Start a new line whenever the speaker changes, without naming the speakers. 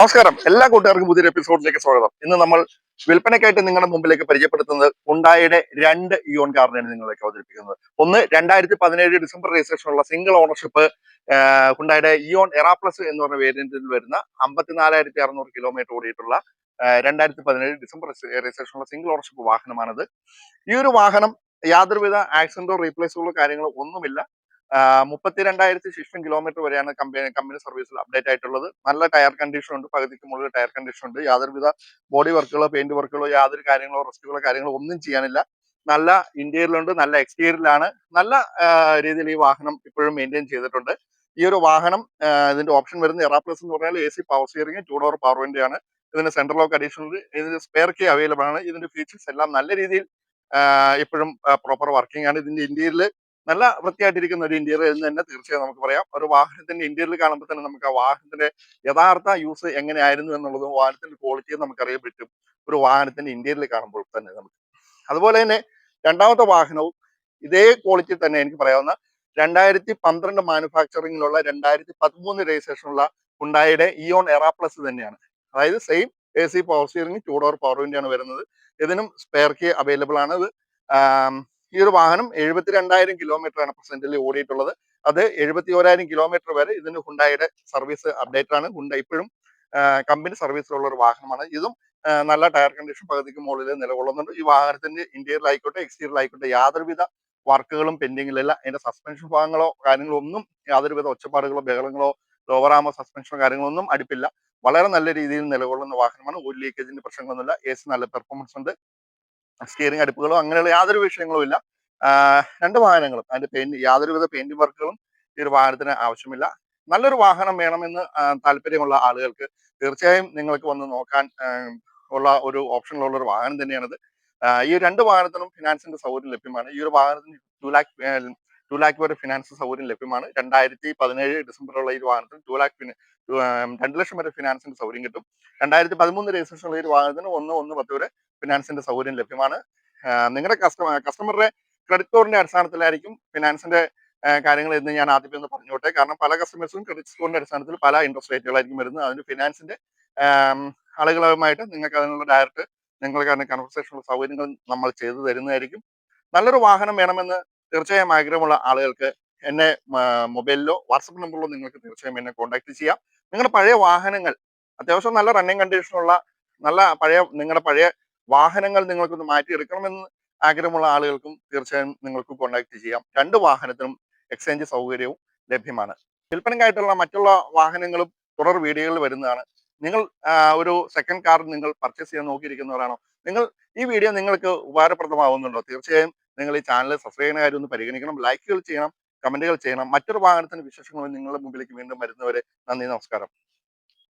നമസ്കാരം. എല്ലാ കൂട്ടുകാർക്കും പുതിയൊരു എപ്പിസോഡിലേക്ക് സ്വാഗതം. ഇന്ന് നമ്മൾ വിൽപ്പനയ്ക്കായിട്ട് നിങ്ങളുടെ മുമ്പിലേക്ക് പരിചയപ്പെടുത്തുന്നത് ഉണ്ടായുടെ രണ്ട് ഇയോൺ കാറിനാണ് നിങ്ങളിലേക്ക് അവതരിപ്പിക്കുന്നത്. ഒന്ന് രണ്ടായിരത്തി പതിനേഴ് ഡിസംബർ രജിസ്ട്രേഷനുള്ള സിംഗിൾ ഓണർഷിപ്പ് ഉണ്ടായുടെ ഇയോൺ എറാ പ്ലസ് എന്ന് പറഞ്ഞ വേരിയന്റിൽ വരുന്ന അമ്പത്തിനാലായിരത്തി അറുന്നൂറ് കിലോമീറ്റർ ഓടിയിട്ടുള്ള രണ്ടായിരത്തി പതിനേഴ് ഡിസംബർ രജിസ്ട്രേഷനുള്ള സിംഗിൾ ഓണർഷിപ്പ് വാഹനമാണിത്. ഈ ഒരു വാഹനം യാതൊരുവിധ ആക്സിഡന്റോ റീപ്ലേസുകളോ കാര്യങ്ങളോ ഒന്നുമില്ല. മുപ്പത്തിരണ്ടായിരത്തി ശിഷ്ടം കിലോമീറ്റർ വരെയാണ് കമ്പനി കമ്പനി സർവീസിൽ അപ്ഡേറ്റ് ആയിട്ടുള്ളത്. നല്ല ടയർ കണ്ടീഷൻ ഉണ്ട്. പകുതിക്ക് മുകളിൽ ടയർ കണ്ടീഷൻ ഉണ്ട്. യാതൊരുവിധ ബോഡി വർക്കുകളോ പെയിന്റ് വർക്കുകളോ യാതൊരു കാര്യങ്ങളോ റെസ്റ്റുകളോ കാര്യങ്ങളോ ഒന്നും ചെയ്യാനില്ല. നല്ല ഇന്റീരിയലുണ്ട് നല്ല എക്സ്റ്റീരിയലാണ് നല്ല രീതിയിൽ ഈ വാഹനം ഇപ്പോഴും മെയിന്റെയിൻ ചെയ്തിട്ടുണ്ട്. ഈ ഒരു വാഹനം ഇതിന്റെ ഓപ്ഷൻ വരുന്ന എറാ പ്ലസ് എന്ന് പറഞ്ഞാൽ A C power steering two door power wind ആണ്. ഇതിന് സെൻട്രൽ ലോക്ക് അഡീഷണൽ ഇതിന്റെ സ്പെയർ കീ അവൈലബിൾ ആണ്. ഇതിന്റെ ഫീച്ചേഴ്സ് എല്ലാം നല്ല രീതിയിൽ ഇപ്പോഴും പ്രോപ്പർ വർക്കിംഗ് ആണ്. ഇതിന്റെ ഇന്ത്യയിൽ നല്ല വൃത്തിയായിട്ടിരിക്കുന്ന ഒരു ഇന്റീരിയർ എന്ന് തന്നെ തീർച്ചയായും നമുക്ക് പറയാം. ഒരു വാഹനത്തിന്റെ ഇന്റീരിയർ കാണുമ്പോൾ തന്നെ നമുക്ക് ആ വാഹനത്തിന്റെ യഥാർത്ഥ യൂസ് എങ്ങനെയായിരുന്നു എന്നുള്ളതും വാഹനത്തിന്റെ ക്വാളിറ്റിയും നമുക്ക് അറിയാൻ പറ്റും. ഒരു വാഹനത്തിന്റെ ഇന്റീരിയർ കാണുമ്പോൾ തന്നെ നമുക്ക്. അതുപോലെ തന്നെ രണ്ടാമത്തെ വാഹനവും ഇതേ ക്വാളിറ്റി തന്നെ എനിക്ക് പറയാവുന്ന രണ്ടായിരത്തി പന്ത്രണ്ട് മാനുഫാക്ചറിങ്ങിലുള്ള രണ്ടായിരത്തി പതിമൂന്ന് രജിസ്ട്രേഷനുള്ള ഉണ്ടായുടെ ഇയോൺ എറാ പ്ലസ് തന്നെയാണ്. അതായത് same A C power steering two door power ആണ് വരുന്നത്. ഇതിനും സ്പെയർ കീ അവൈലബിൾ ആണ്. ഇത് ഈ ഒരു വാഹനം എഴുപത്തിരണ്ടായിരം കിലോമീറ്റർ ആണ് പ്രസന്റിൽ ഓടിയിട്ടുള്ളത്. അത് എഴുപത്തി ഓരായിരം കിലോമീറ്റർ വരെ ഇതിന് ഹുണ്ടായുടെ സർവീസ് അപ്ഡേറ്റ് ആണ്. ഹുണ്ട ഇപ്പോഴും കമ്പനി സർവീസിലുള്ള ഒരു വാഹനമാണ്. ഇതും നല്ല ടയർ കണ്ടീഷൻ പകുതിക്ക് മുകളിൽ നിലകൊള്ളുന്നുണ്ട്. ഈ വാഹനത്തിന്റെ എക്സ്റ്റീരിയർ എക്സ്റ്റീരിയറിലായിക്കോട്ടെ യാതൊരുവിധ വർക്കുകളും പെൻഡിങ്ങിലല്ല അതിന്റെ സസ്പെൻഷൻ ഭാഗങ്ങളോ കാര്യങ്ങളോ ഒന്നും യാതൊരുവിധ ഒച്ചപ്പാടുകളോ ബഹളങ്ങളോ ലോവറാമോ സസ്പെൻഷനോ കാര്യങ്ങളോ ഒന്നും അടുപ്പില്ല. വളരെ നല്ല രീതിയിൽ നിലകൊള്ളുന്ന വാഹനമാണ്. ഒരു ലീക്കേജിന്റെ പ്രശ്നങ്ങളൊന്നുമില്ല. എ സി നല്ല പെർഫോമൻസ് ഉണ്ട്. സ്റ്റിയറിംഗ് അടുപ്പുകളോ അങ്ങനെയുള്ള യാതൊരു വിഷയങ്ങളും ഇല്ല. രണ്ട് വാഹനങ്ങളും അതിന്റെ പെയിന്റ് യാതൊരുവിധ പെയിന്റ് വർക്കുകളും ഈ ഒരു വാഹനത്തിന് ആവശ്യമില്ല. നല്ലൊരു വാഹനം വേണമെന്ന് താല്പര്യമുള്ള ആളുകൾക്ക് തീർച്ചയായും നിങ്ങൾക്ക് വന്ന് നോക്കാൻ ഉള്ള ഒരു ഓപ്ഷനിലുള്ള ഒരു വാഹനം തന്നെയാണിത്. ഈ രണ്ട് വാഹനത്തിനും ഫിനാൻസിന്റെ സൗകര്യം ലഭ്യമാണ്. ഈ ഒരു വാഹനത്തിന് ടു ലാക്ക് ടു ലാക്ക് വരെ ഫിനാൻസ് സൗകര്യം ലഭ്യമാണ്. രണ്ടായിരത്തി പതിനേഴ് ഡിസംബറുള്ള ഈ വാഹനത്തിന് ടു ലാക്ക് രണ്ട് ലക്ഷം വരെ ഫിനാൻസിന്റെ സൗകര്യം കിട്ടും. രണ്ടായിരത്തി പതിമൂന്ന് രജിസ്ട്രേഷൻ ഉള്ള ഈ വാഹനത്തിന് ഒന്ന് ഒന്ന് പത്ത് വരെ ഫിനാൻസിന്റെ സൗകര്യം ലഭ്യമാണ്. നിങ്ങളുടെ കസ്റ്റമർ കസ്റ്റമറുടെ ക്രെഡിറ്റ് സ്കോറിന്റെ അടിസ്ഥാനത്തിലായിരിക്കും ഫിനാൻസിന്റെ കാര്യങ്ങൾ എന്ന് ഞാൻ ആദ്യമേ ഒന്ന് പറഞ്ഞോട്ടെ. കാരണം പല കസ്റ്റമേഴ്സും ക്രെഡിറ്റ് സ്കോറിന്റെ അടിസ്ഥാനത്തിൽ പല ഇൻട്രസ്റ്റ് റേറ്റുകളായിരിക്കും വരുന്നത്. അതിന് ഫിനാൻസിന്റെ ആളുകളുമായിട്ട് നിങ്ങൾക്ക് അതിനുള്ള ഡയറക്റ്റ് നിങ്ങൾക്ക് അതിന് കൺവെർസേഷനുള്ള സൗകര്യങ്ങൾ നമ്മൾ ചെയ്തു തരുന്നതായിരിക്കും. നല്ലൊരു വാഹനം വേണമെന്ന് തീർച്ചയായും ആഗ്രഹമുള്ള ആളുകൾക്ക് എന്നെ മൊബൈലിലോ വാട്സപ്പ് നമ്പറിലോ നിങ്ങൾക്ക് തീർച്ചയായും എന്നെ കോൺടാക്ട് ചെയ്യാം. നിങ്ങളുടെ പഴയ വാഹനങ്ങൾ അത്യാവശ്യം നല്ല റണ്ണിങ് കണ്ടീഷനുള്ള നല്ല പഴയ നിങ്ങളുടെ പഴയ വാഹനങ്ങൾ നിങ്ങൾക്കൊന്ന് മാറ്റിയെടുക്കണമെന്ന് ആഗ്രഹമുള്ള ആളുകൾക്കും തീർച്ചയായും നിങ്ങൾക്ക് കോൺടാക്ട് ചെയ്യാം. രണ്ട് വാഹനത്തിനും എക്സ്ചേഞ്ച് സൗകര്യവും ലഭ്യമാണ്. വിൽപ്പനയ്ക്കായിട്ടുള്ള മറ്റുള്ള വാഹനങ്ങളും തുടർ വീഡിയോകൾ വരുന്നതാണ്. നിങ്ങൾ ഒരു സെക്കൻഡ് കാർ നിങ്ങൾ പർച്ചേസ് ചെയ്യാൻ നോക്കിയിരിക്കുന്നവരാണോ? നിങ്ങൾ ഈ വീഡിയോ നിങ്ങൾക്ക് ഉപകാരപ്രദമാവുന്നുണ്ടോ? തീർച്ചയായും നിങ്ങൾ ഈ ചാനൽ സബ്സ്ക്രൈബ് ചെയ്യുന്ന കാര്യം ഒന്ന് പരിഗണിക്കണം. ലൈക്കുകൾ ചെയ്യണം കമന്റുകൾ ചെയ്യണം. മറ്റൊരു വാഹനത്തിന്റെ വിശേഷങ്ങളും നിങ്ങളുടെ മുമ്പിലേക്ക് വീണ്ടും വരുന്നവരെ നന്ദി നമസ്കാരം.